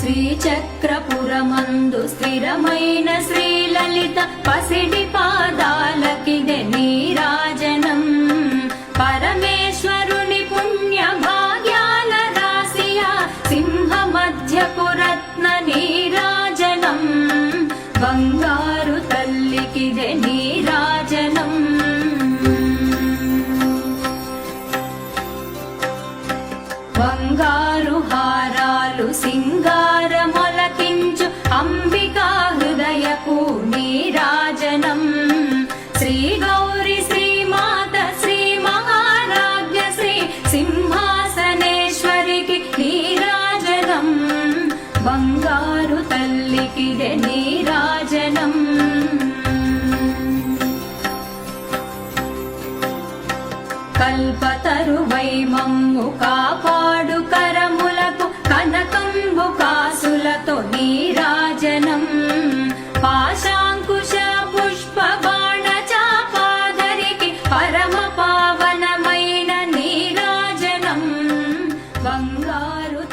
శ్రీచక్రపురమందు స్థిరమైన శ్రీలలిత పసిడి పాదాలకిదె నీరాజనం. పరమేశ్వరుని పుణ్య భాగ్యాల రాశియా సింహ మధ్యపు రత్న నీరాజనం. బంగారు తల్లికిదె నీరాజనం. బంగారు బంగారు తల్లికిదే నీరాజనం కల్పతరువై మమ్ము కాపాడు కరములకు కనకంబు కాసులతో నీరాజనం పాశాంకుశ పుష్ప బాణ చాపాదరికి పరమ పావనమైన నీరాజనం బంగారు